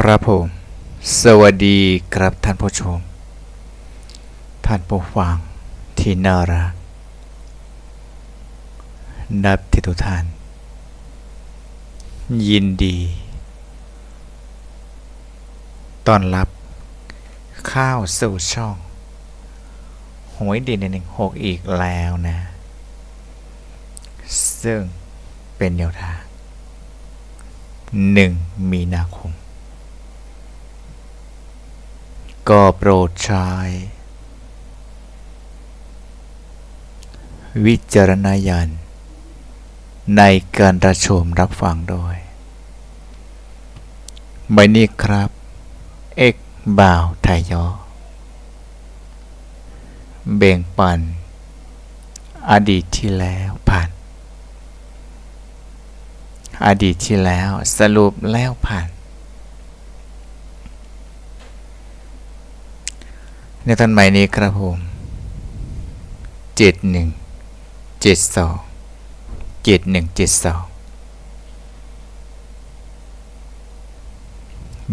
ครับผม สวัสดีครับท่านผู้ชม ท่านผู้ฟังที่น่ารัก นับที่ทุกท่าน ยินดี ต้อนรับ ข้าวสู่ช่อง หวยเด่นหนึ่งหกอีกแล้วนะ ซึ่งเป็นแนวทางหนึ่งมีนาคม ก็โปรดใช้ วิจารณญาณในการรับชมรับฟังด้วยใบนี้ครับเอกบ่าวไทยยอเบ่งปัน อดีตที่แล้วผ่าน อดีตที่แล้วสรุปแล้วผ่าน ในตอนใหม่นี้ครับผมเจ็ดหนึ่งเจ็ดสองเจ็ดหนึ่งเจ็ดสอง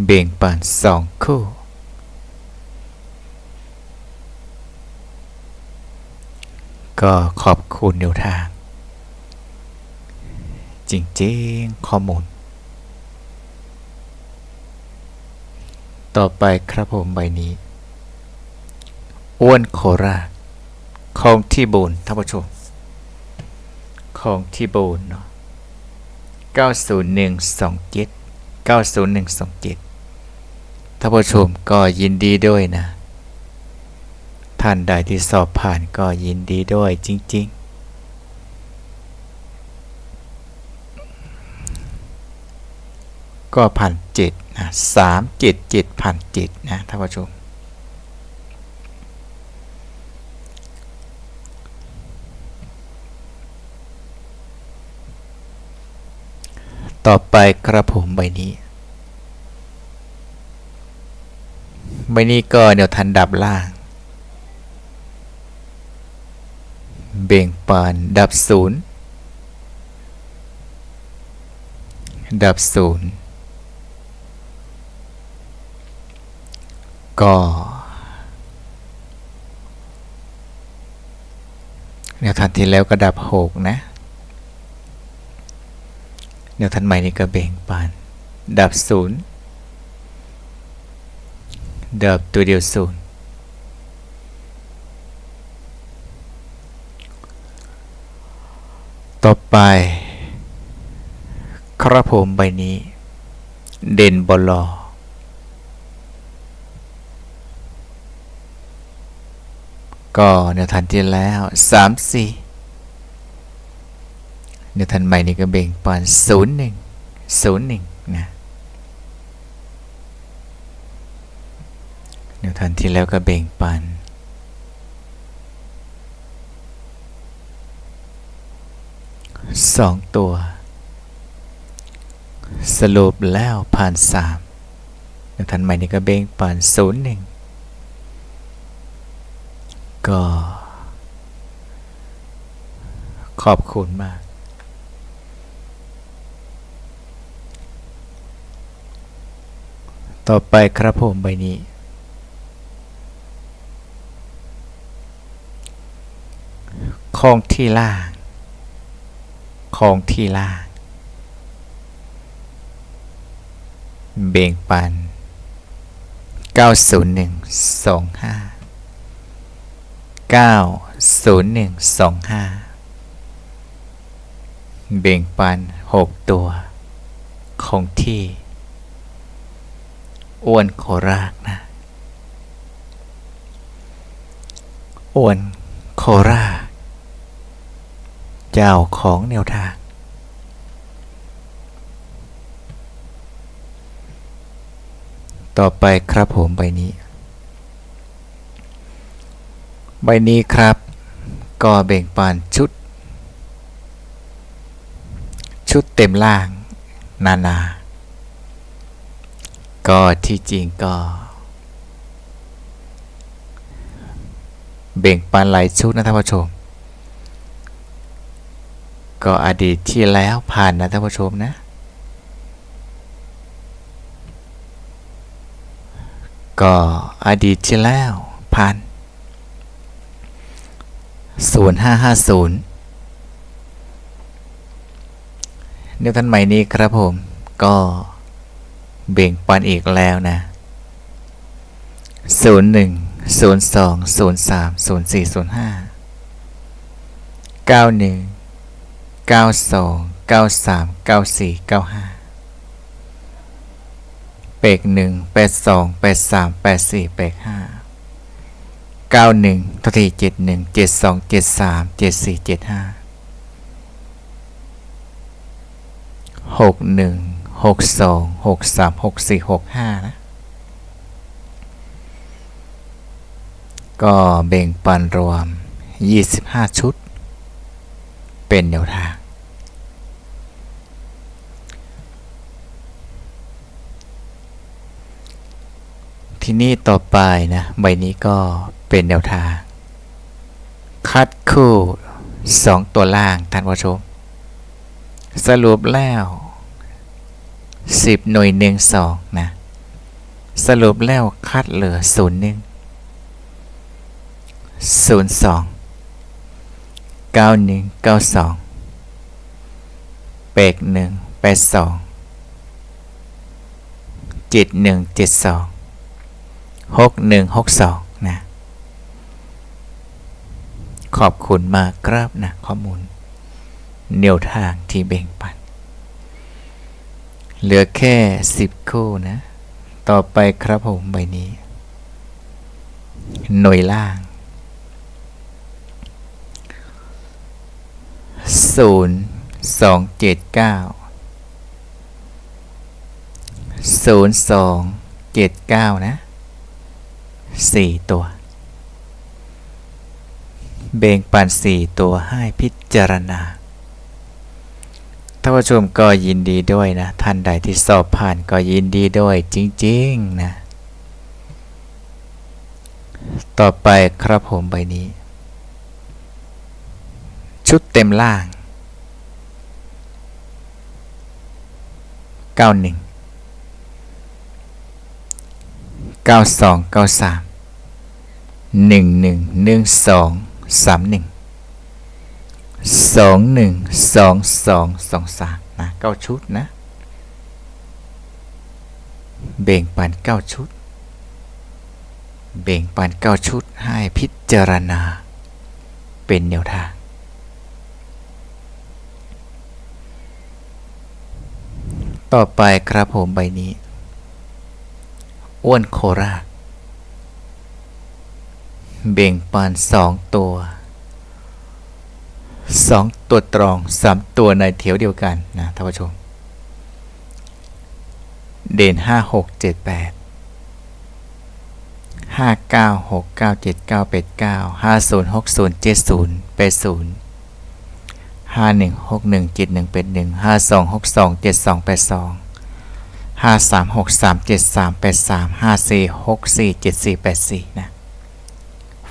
เบ่งปันสองคู่ก็ขอบคุณแนวทาง จริงๆข้อมูล ต่อไปครับผมใบนี้ อ้วนโคราชของที่บูนท่านผู้ชมของที่บูนเนาะ90127 90127ท่านผู้ชมก็ยินดีด้วยนะ ท่านใดที่สอบผ่านก็ยินดีด้วยจริง ๆก็พันเจ็ดนะสามเจ็ดเจ็ดพันเจ็ดนะท่านผู้ชม ต่อไปกระผมใบนี้ ใบนี้ก็แนวทันดับล่าง เบ่งปานดับศูนย์ดับศูนย์ก็แนวทันที่แล้วก็ดับหกนะ อย่างทันใหม่นี่ก็เบ่งปาน ดับศูนย์ดับตัวเดียวศูนย์ต่อไป ครับผมใบนี้ เด่นบอลอก็แนวทันที่แล้วสามสี่ เดี๋ยวทันใบนี้ก็เบ่งปอนศูนย์หนึ่งศูนย์หนึ่งนะเดี๋ยวทันที่แล้วก็เบ่งปันสองตัว สรุปแล้วผ่านสามเดี๋ยวทันใหม่นี้ก็เบ่งปันศูนย์หนึ่งก็ขอบคุณมาก ต่อไปครับผมใบนี้ ของที่ล่าง ของที่ล่าง เบ่งปัน 90125 90125 เบ่งปัน 6 ตัว คงที่ อ้วนโคราชนะอ้วนโคราชเจ้าของแนวทาง ต่อไปครับผมใบนี้ ใบนี้ครับ ก็เบ่งปานชุด ชุดเต็มล่าง นานา ก็ที่จริงก็ เบ่งปานหลายชุดนะท่านผู้ชม ก็อดีตที่แล้วผ่านนะท่านผู้ชมนะ ก็อดีตที่แล้วพันศูนย์ห้าห้าศูนย์เดี๋ยวท่านใหม่นี้ครับผมก็ เบ่งปันอีกแล้วนะ 01 02 03 04 05 91 92 93 94 95 เปก1 82 83 84 เปก5 91ทที71 72 73 74 75 61 หกสองหกสามหกสี่หกห้านะ ก็เบ่งปันรวม 25 ชุด เป็นแนวทาง ที่นี่ต่อไปนะ ใบนี้ก็เป็นแนวทาง คัดคู่ 2 ตัวล่างท่านผู้ชม สรุปแล้ว 10 หน่วยหนึ่งสองนะ สรุปแล้วคัดเหลือศูนย์หนึ่งศูนย์สองเก้าหนึ่งเก้าสองแปดหนึ่งแปดสองเจ็ดหนึ่งเจ็ดสองหกหนึ่งหกสองนะ ขอบคุณมากครับนะข้อมูลแนวทางที่เบ่งปัน เหลือแค่สิบคู่นะ ต่อไปครับผมใบนี้ หน่วยล่างศูนย์สองเจ็ดเก้าศูนย์สองเจ็ดเก้านะสี่ตัวเบ่งปันสี่ตัวให้พิจารณา ท่านผู้ชมก็ยินดีด้วยนะ ท่านใดที่สอบผ่านก็ยินดีด้วยจริงๆนะ ต่อไปครับผมใบนี้ ชุดเต็มล่าง 91 92 93 11 12 31 21 22 23นะ9ชุดนะเบ่งปัน9ชุด เบ่งปัน9ชุดให้พิจารณา เป็นแนวทาง ต่อไปครับผมใบนี้ อ้วนโคราชเบ่งปานสองตัว สองตัวตรองสามตัวในเถียวเดียวกันนะท่านผู้ชม เด่นห้าหกเจ็ดแปดห้าเก้าหกเก้าเจ็ดเก้าแปดเก้าห้าศูนย์หกศูนย์เจ็ดศูนย์แปดศูนย์ห้าหนึ่งหกหนึ่งเจ็ดหนึ่งแปดหนึ่งห้าสองหกสองเจ็ดสองแปดสองห้าสามหกสามเจ็ดสามแปดสามห้าสี่หกสี่เจ็ดสี่แปดสี่นะ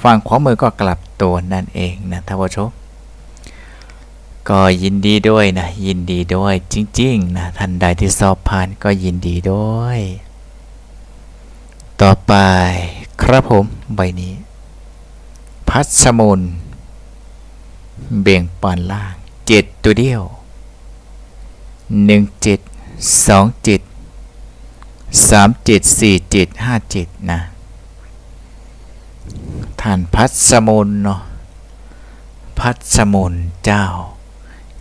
ฝั่งขวามือก็กลับตัวนั่นเองนะท่านผู้ชม ก็ยินดีด้วยนะ ยินดีด้วยจริงๆนะท่านใดที่สอบผ่านก็ยินดีด้วย ต่อไปครับผมใบนี้ พัชมุนเบี่ยงปานล่างเจ็ดตัวเดียวหนึ่งเจ็ดสองเจ็ดสามเจ็ดสี่เจ็ดห้าเจ็ดนะท่านพัชมุนเนาะพัชมุนเจ้า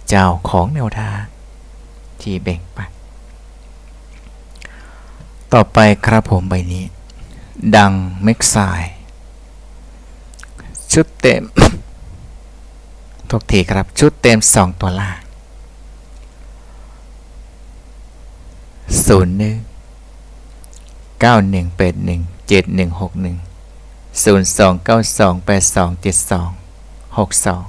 เจ้าของแนวทางที่เบ่งปันต่อไปครับผมใบนี้ ดังเม็กไซชุดเต็มทุกทีครับ ชุดเต็มสองตัวล่างศูนย์หนึ่งเก้าหนึ่งแปดหนึ่งเจ็ดหนึ่งหกหนึ่งศูนย์สองเก้าสองแปดสองเจ็ดสองหกสอง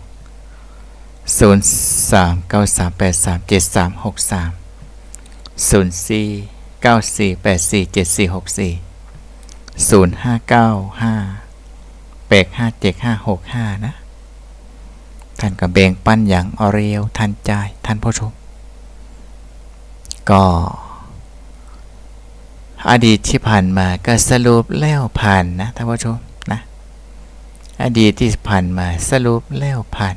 ศูนย์สามเก้าสามแปดสามเจ็ดสามหกสามศูนย์สี่เก้าสี่แปดสี่เจ็ดสี่หกสี่ศูนย์ห้าเก้าห้าแปดห้าเจ็ดห้าหกห้านะ ท่านก็แบ่งปั้นอย่างออเรียวท่านใจ ท่านผู้ชม ก็ อดีตที่ผ่านมาก็สรุปแล้วผ่านนะ ท่านผู้ชมนะ อดีตที่ผ่านมาสรุปแล้วผ่าน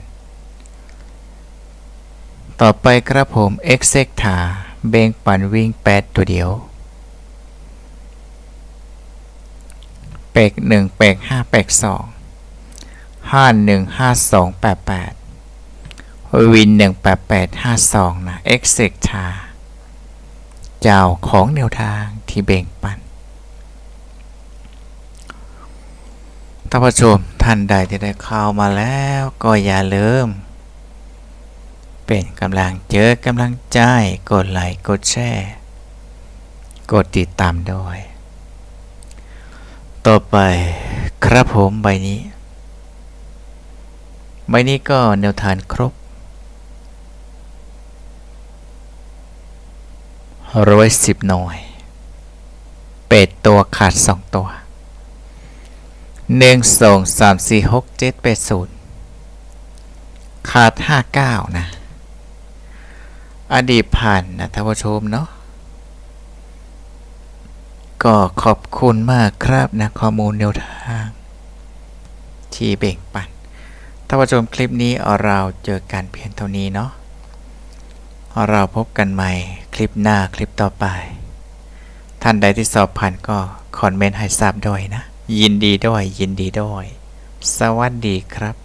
ต่อไปครับผม x เซกถาเบงปันวิ่ง 8 ตัวเดียวเป็ก1เป็ก5เป็ก2 5 1 5 2 8 8 วิน 1 8 8 5 2 นะ x เซกถาเจ้าของแนวทางที่เบ่งปันท่านผู้ชมท่านใดที่ได้เข้ามาแล้วก็อย่าลืม เป็นกำลังเจอกำลังใจ กดไลค์กดแชร์ กดติดตามด้วย ต่อไปครับผมใบนี้ ใบนี้ก็แนวทางครบร้อยสิบหน่วย เป็ดตัวขาดสองตัวหนึ่งสองสามสี่หกเจ็ดแปดศูนย์ขาดห้าเก้านะ อดีตผ่านนะท่านผู้ชมเนาะก็ขอบคุณมากครับนะข้อมูลแนวทาง ที่เบ่งปันท่านผู้ชมคลิปนี้เราเจอกันเพียงเท่านี้เนาะเราพบกันใหม่คลิปหน้าคลิปต่อไป ท่านใดที่สอบผ่านก็คอมเมนต์ให้ทราบด้วยนะ ยินดีด้วยยินดีด้วย สวัสดีครับ